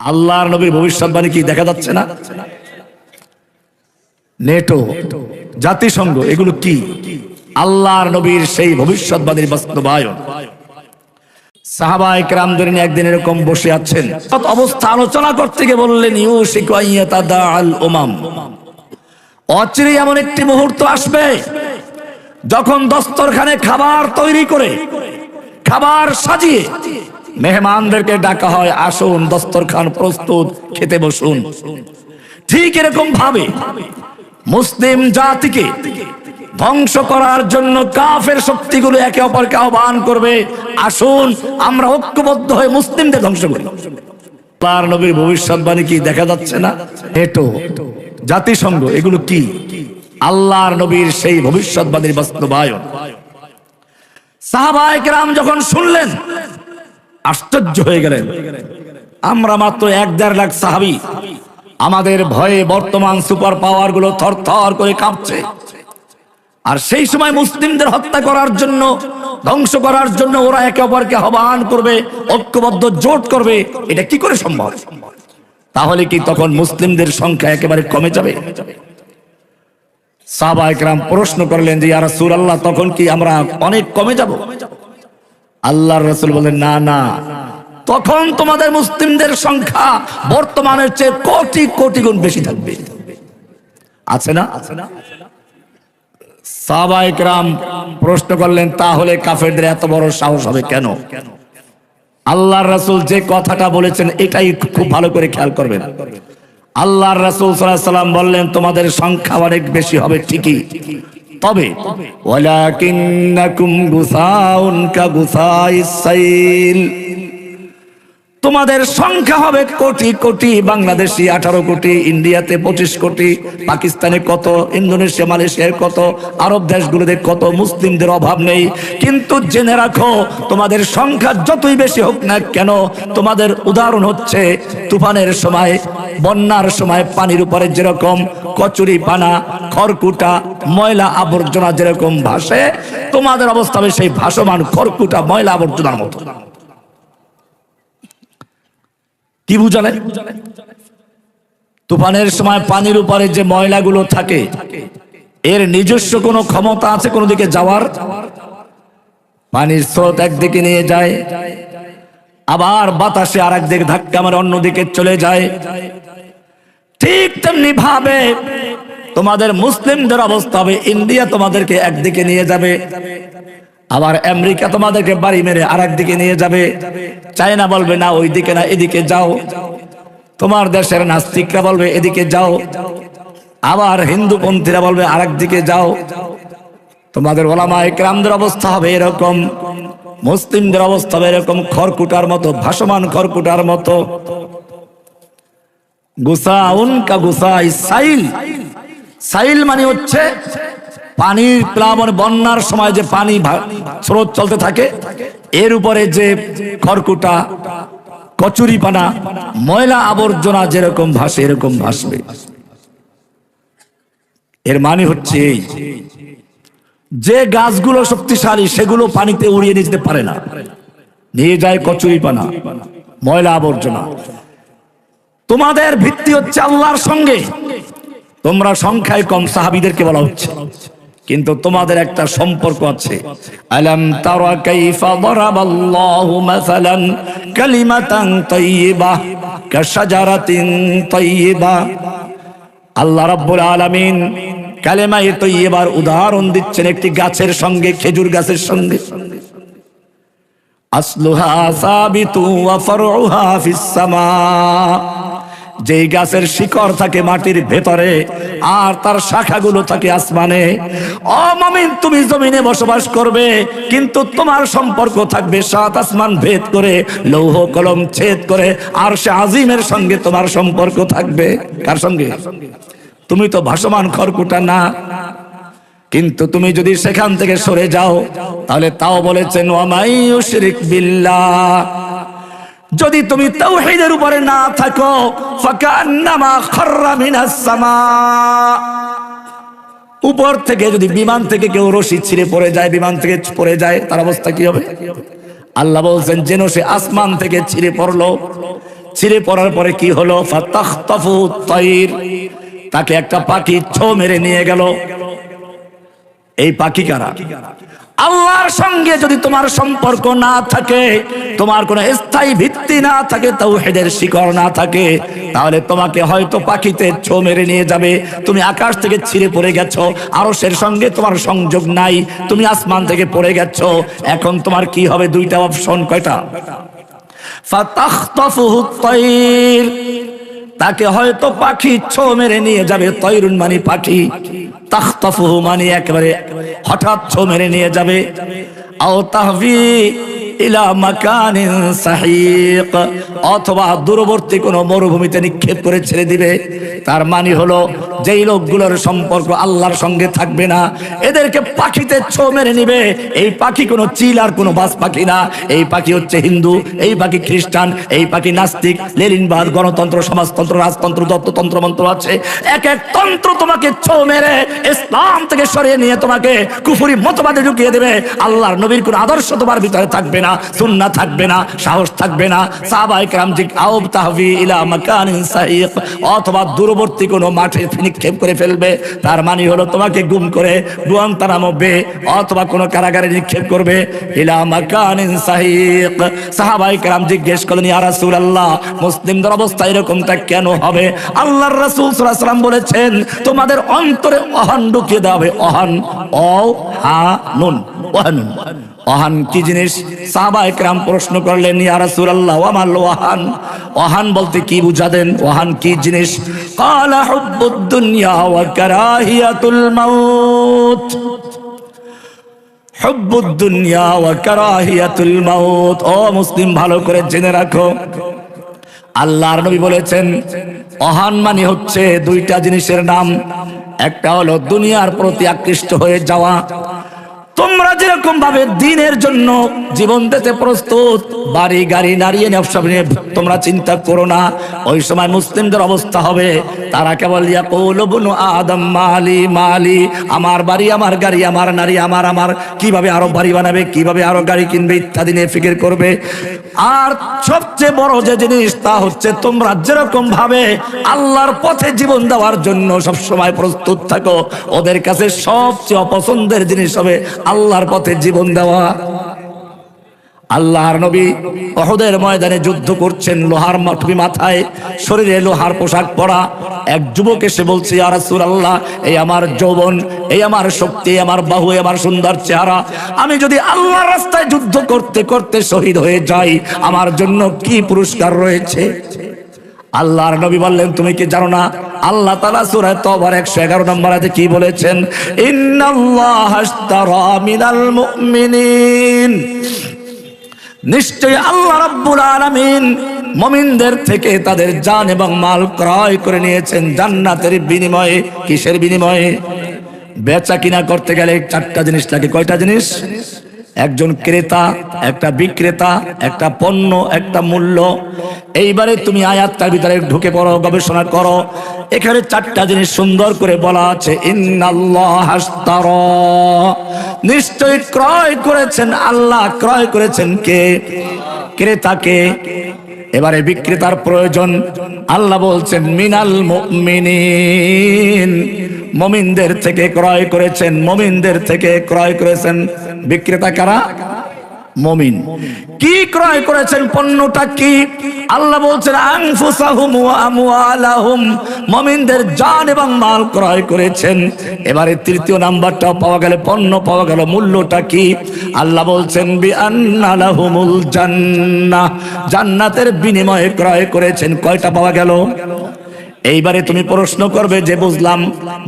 আল্লাহর নবীর ভবিষ্যৎবাণী কি দেখা যাচ্ছে না? নেটো, জাতিসংঘ, এগুলো কি? আল্লাহর নবীর সেই ভবিষ্যৎবাণীর বাস্তবায়ন। একদিন এরকম বসে আছেন। অবস্থা আলোচনা করতে গিয়ে বললেন অচিরে এমন একটি মুহূর্ত আসবে যখন দস্তরখানে খাবার তৈরি করে, খাবার সাজিয়ে মেহমানদেরকে ডাকা হয়, আসুন, দস্তরখান প্রস্তুত, খেতে বসুন। ঠিক এরকম ভাবে মুসলিম জাতিকে ধ্বংস করার জন্য কাফের শক্তিগুলো একে অপরকে আহ্বান করবে, আসুন, আমরা ঐক্যবদ্ধ হয়ে মুসলিমদের ধ্বংস করি। তার নবীর ভবিষ্যৎবাণী কি দেখা যাচ্ছে না? নেটো জাতিসংঘ, এগুলো কি? আল্লাহর নবীর সেই ভবিষ্যৎবাণীর বাস্তবায়ন। সাহাবায়ে কেরাম যখন শুনলেন আশ্চর্য হয়ে গেলেন। আমরা মাত্র এক দেড় লাখ সাহাবি। আমাদের ভয়ে বর্তমান সুপার পাওয়ারগুলো থর থর করে কাঁপছে। আর সেই সময় মুসলিমদের হত্যা করার জন্য, ধ্বংস করার জন্য ওরা একে অপরকে আহ্বান করবে, ঐক্যবদ্ধ জোট করবে। এটা কি করে সম্ভব? তাহলে কি তখন মুসলিমদের সংখ্যা একেবারে কমে যাবে? সাহবা একরাম প্রশ্ন করলেন যে ইয়ারা সুর আল্লাহ তখন কি আমরা অনেক কমে যাব? আল্লাহর রসুল বলেন না না। তখন তোমাদের মুসলিমদের সংখ্যা বর্তমানের চেয়ে কোটি কোটি গুণ বেশি থাকবে। আছে না? প্রশ্ন করলেন, তাহলে কাফেরদের এত বড় সাহস হবে কেন? আল্লাহর রাসূল যে কথাটা বলেছেন, এটাই খুব ভালো করে খেয়াল করবেন। আল্লাহর রাসূল সাল্লাম বললেন, তোমাদের সংখ্যা অনেক বেশি হবে ঠিকই। তবে তোমাদের সংখ্যা হবে কোটি কোটি, বাংলাদেশি আঠারো কোটি, ইন্ডিয়াতে পঁচিশ কোটি, পাকিস্তানে কত, ইন্দোনেশিয়া মালয়েশিয়ার কত, আরব দেশগুলোতে কত, মুসলিমদের অভাব নেই। কিন্তু জেনে রাখো, তোমাদের সংখ্যা যতই বেশি হোক না কেন, তোমাদের উদাহরণ হচ্ছে, তুফানের সময়, বন্যার সময় পানির উপরে যেরকম কচুরি পানা খড়কুটা, ময়লা আবর্জনা যেরকম ভাসে, তোমাদের অবস্থা হবে সেই ভাসমান খড়কুটা, ময়লা আবর্জনার মতো। কি বুঝালে? তুফানের সময় পানির উপরে যে ময়লাগুলো থাকে, এর নিজস্ব কোনো ক্ষমতা আছে কোনো দিকে যাওয়ার? পানির স্রোত একদিকে নিয়ে যায়, আবার বাতাসে আর একদিকে ধাক্কা মারে, অন্যদিকে চলে যায়। ঠিক তেমনি ভাবে তোমাদের মুসলিমদের অবস্থা হবে, ইন্ডিয়া তোমাদেরকে একদিকে নিয়ে যাবে, আবার আমেরিকা তোমাদেরকে বাড়ি মেরে আর দিকে নিয়ে যাবে। চায়না বলবে, না ওই দিকে না, এদিকে যাও। তোমার দেশের নাস্তিকরা বলবে, এদিকে যাও। আবার হিন্দু পন্থীরা বলবে আর দিকে যাও। তোমাদের ওলামা একরামদের অবস্থা হবে এরকম, মুসলিমদের অবস্থা হবে এরকম খড়কুটার মতো, ভাসমান খড়কুটার মতো। গুসা উনকা গুসা সাইল। সাইল মানে পানির প্লাবন বন্যার সময় যে পানি স্রোত চলতে থাকে। এর উপরে যে খড়কুটা কচুরি পানা ময়লা আবর্জনা যেরকম ভাসে, এরকম ভাসবে। এর মানে হচ্ছে এই যে গাছগুলো শক্তিশালী, সেগুলো পানিতে উড়িয়ে নিয়ে যেতে পারে না। নিয়ে যায় কচুরি পানা ময়লা আবর্জনা। তোমাদের ভিত্তি হচ্ছে আল্লাহর সঙ্গে। তোমরা সংখ্যায় কম সাহাবিদেরকে বলা হচ্ছে। কিন্তু তোমাদের একটা সম্পর্ক আছে। আলাম তারা কাইফা দারাবাল্লাহু মাসালান কালিমাতান তাইয়্যিবাহ কাশাজারাতিন তাইয়্যিবা আল্লাহ রাব্বুল আলামিন কালেমায়ে তাইয়্যিবার উদাহরণ দিচ্ছেন একটি গাছের সঙ্গে, খেজুর গাছের সঙ্গে। আসলুহা সাবিতু ওয়া ফারউহা ফিস সামা। যেই গাছের শিকড় থাকে মাটির ভেতরে, আর তার শাখাগুলো থাকে আসমানে অমামিন তুমি জমিনে বসবাস করবে, কিন্তু তোমার সম্পর্ক থাকবে সাত আসমান ভেদ করে, লৌহ কলম ছেদ করে, আর সে আজিমের সঙ্গে তোমার সম্পর্ক থাকবে। কার সঙ্গে? তুমি তো ভাসমান খড়কুটা না, কিন্তু তুমি যদি সেখান থেকে সরে যাও, তাহলে তাও বলেছেন ওয়ামাই ইউশরিক বিল্লাহ। যদি তুমি তাওহীদের উপরে না থাকো উপর থেকে যদি বিমান থেকে কেউ রশি ছিঁড়ে পড়ে যায়, বিমান থেকে পড়ে যায়, তার অবস্থা কি হবে? আল্লাহ বলছেন, যেন সে আসমান থেকে ছিঁড়ে পড়ল। ছিঁড়ে পড়ার পরে কি হলো? তাকে একটা পাখি ছো মেরে নিয়ে গেল। এই পাখি কারা? আল্লাহর সঙ্গে যদি তোমার সম্পর্ক না থাকে, তোমার কোনো স্থায়ী ভিত্তি না থাকে তাও হেদের শিকড় না থাকে, তাহলে তোমাকে হয়তো পাখিতে ছো মেরে নিয়ে যাবে। তুমি আকাশ থেকে ছিঁড়ে পড়ে গেছো, আরশের সঙ্গে তোমার সংযোগ নাই, তুমি আসমান থেকে পড়ে গেছো। এখন তোমার কি হবে? দুইটা অপশন কয়টা? তাকে হয়তো পাখি ছো মেরে নিয়ে যাবে, তৈরুন মানি পাখি। তাখতফু মানি একেবারে হঠাৎ ছো মেরে নিয়ে যাবে। আও তাহবি অথবা দূরবর্তী কোনো মরুভূমিতে নিক্ষেপ করে ছেড়ে দিবে। তার মানে হলো, যেই লোকগুলোর সম্পর্ক আল্লাহর সঙ্গে থাকবে না, এদেরকে পাখিতে ছো মেরে নিবে। এই পাখি কোনো চিল আর কোনো বাস পাখি না। এই পাখি হচ্ছে হিন্দু, এই পাখি খ্রিস্টান, এই পাখি নাস্তিক। লেলিনবাদ গণতন্ত্র, সমাজতন্ত্র, রাজতন্ত্র, দত্ততন্ত্র, মন্ত্র আছে। এক এক তন্ত্র তোমাকে ছো মেরে, ইসলাম থেকে সরিয়ে নিয়ে তোমাকে কুফুরি মতবাদে ঢুকিয়ে দেবে। আল্লাহর নবীর কোন আদর্শ তোমার ভিতরে থাকবে না। সুন্নাহ থাকবে না, সাহস থাকবে না। সাহাবায়ে কেরাম জি আউব তাহবি ইলা মাকানিন সাহিক অথবা দূরবর্তী কোনো মাঠে নিক্ষেপ করে ফেলবে। তার মানে হলো তোমাকে গুম করে গুয়ান্তানামো বে অথবা কোনো কারাগারে নিক্ষেপ করবে। ইলা মাকানিন সাহিক সাহাবায়ে কেরাম জিজ্ঞেস করলেন, ইয়া রাসূলুল্লাহ, মুসলিমদের অবস্থা এরকমটা কেন হবে? আল্লাহর রাসূল সাল্লাল্লাহু আলাইহি বলেছেন, তোমাদের অন্তরে অহন ঢুকিয়ে দেওয়া হবে। অহন, অ, হা, নুন অহন অহান কি জিনিস? সাহাবা একরাম প্রশ্ন করলেন, ইয়া রাসূলুল্লাহ মাল ওয়াহান ওয়াহান বলতে কি বুঝাদেন ওয়াহান কি জিনিস? ক্বালা হুব্বুদ দুনিয়া ওয়া কারাহিয়াতুল মাউত। হুব্বুদ দুনিয়া ওয়া কারাহিয়াতুল মাউত। ও মুসলিম, ভালো করে জেনে রাখো। আল্লাহর নবী বলেছেন অহান মানে হচ্ছে দুইটা জিনিসের নাম। একটা হলো দুনিয়ার প্রতি আকৃষ্ট হয়ে যাওয়া যেরকম ভাবে দিনের জন্য জীবন দিতে প্রস্তুত। বাড়ি, গাড়ি নারিয়ে ব্যবসা নিয়ে তোমরা চিন্তা করো না। ওই সময় মুসলিমদের অবস্থা হবে। তারা কেবল ইয়াকুল বুনু আদম, মালি মালি, আমার বাড়ি, আমার গাড়ি, আমার নারী, আমার আমার। কীভাবে আরও বাড়ি বানাবে, কীভাবে আরও গাড়ি কিনবে ইত্যাদি নিয়ে ফিকির করবে। আর সবচেয়ে বড় যে জিনিস তা হচ্ছে তোমরা যেরকম ভাবে আল্লাহর পথে জীবন দেওয়ার জন্য সব সময় প্রস্তুত থাকো, ওদের কাছে সবচেয়ে অপছন্দের জিনিস হবে আল্লাহর পথে জীবন দেওয়া। আল্লাহর নবী অহদের ময়দানে যুদ্ধ করছেন, লোহার মাঠবি মাথায়, শরীরে লোহার পোশাক পরা। এক যুবক এসে বলছে আর আল্লাহ এই আমার যৌবন, এই আমার শক্তি আমার বাহু আমার সুন্দর চেহারা। আমি যদি আল্লাহর রাস্তায় যুদ্ধ করতে করতে শহীদ হয়ে যাই, আমার জন্য কি পুরস্কার রয়েছে? আল্লাহর নবী বললেন, তুমি কি জানো না আল্লাহ তাআলা সূরা তওবার 111 নম্বর আয়াতে কি বলেছেন? আশতারা মিনাল মুমিনিন। নিশ্চয় আল্লাহ রাব্বুল আলামিন মমিনদের থেকে তাদের জান এবং মাল ক্রয় করে নিয়েছেন জান্নাতের বিনিময়ে। কিসের বিনিময়ে? বেচা কিনা করতে গেলে চারটা জিনিস লাগে। কয়টা জিনিস? একজন ক্রেতা, একটা বিক্রেতা, একটা পণ্য, একটা মূল্য। এইবারে তুমি আয়াতটার ভিতরে ঢুকে পড়ো, গবেষণা করো। এখানে চারটা জিনিস সুন্দর করে বলা আছে। নিশ্চয়ই ক্রয় করেছেন আল্লাহ। ক্রয় করেছেন কে? ক্রেতাকে। এবারে বিক্রেতার প্রয়োজন। আল্লাহ বলছেন, মিনাল মুমিনিন। মমিনদের থেকে ক্রয় করেছেন, মমিনদের থেকে ক্রয় করেছেন। বিক্রেতা কারা? মমিন। কি ক্রয় করেছেন পণ্যটা কি? আল্লাহ বলছেন, আনফুসাহুম ওয়া আমওয়ালাহুম। মমিনদের জান এবং মাল ক্রয় করেছেন। এবারে তৃতীয় নাম্বারটা পাওয়া গেল, পণ্য পাওয়া গেল, মূল্যটা কি? আল্লাহ বলছেন বি আন্না লাহুমুল জান্নাহ। জান্নাতের বিনিময়ে ক্রয় করেছেন। কয়টা পাওয়া গেল? এইবারে তুমি প্রশ্ন করবে যে বুঝলাম,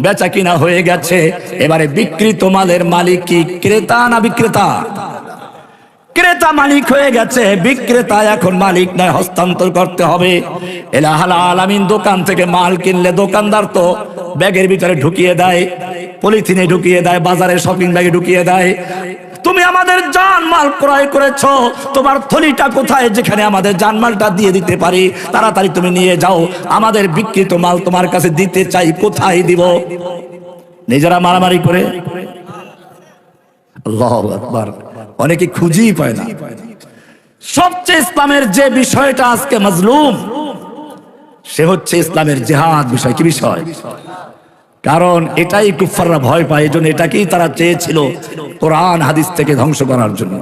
বেচা কিনা হয়ে গেছে। এবারে বিকৃত মালের মালিক কি? ক্রেতা না বিক্রেতা? ক্রেতা মালিক হয়ে গেছে, বিক্রেতা এখন মালিক নয়, হস্তান্তর করতে হবে। এলাহাল আলামিন দোকান থেকে মাল কিনলে দোকানদার তো ব্যাগের ভিতরে ঢুকিয়ে দেয়, পলিথিনে ঢুকিয়ে দেয়, বাজারে শপিং ব্যাগে ঢুকিয়ে দেয়। আমাদের জানমাল ক্রয় করেছ, তোমার থলিটা কোথায়? যেখানে আমাদের জানমালটা দিয়ে দিতে পারি। তাড়াতাড়ি তুমি নিয়ে যাও। আমাদের বিকৃত মাল তোমার কাছে দিতে চাই। কোথায় দিব? নিজেরা মারামারি করে। অনেকে খুঁজেই পায় না। সবচেয়ে ইসলামের যে বিষয়টা আজকে মজলুম, সে হচ্ছে ইসলামের জেহাদ বিষয়। কি বিষয়? কারণ এটাই কুফাররা ভয় পায়, এজন্য জন্য এটাকেই তারা চেয়েছিল কোরআন, হাদিস থেকে ধ্বংস করার জন্য।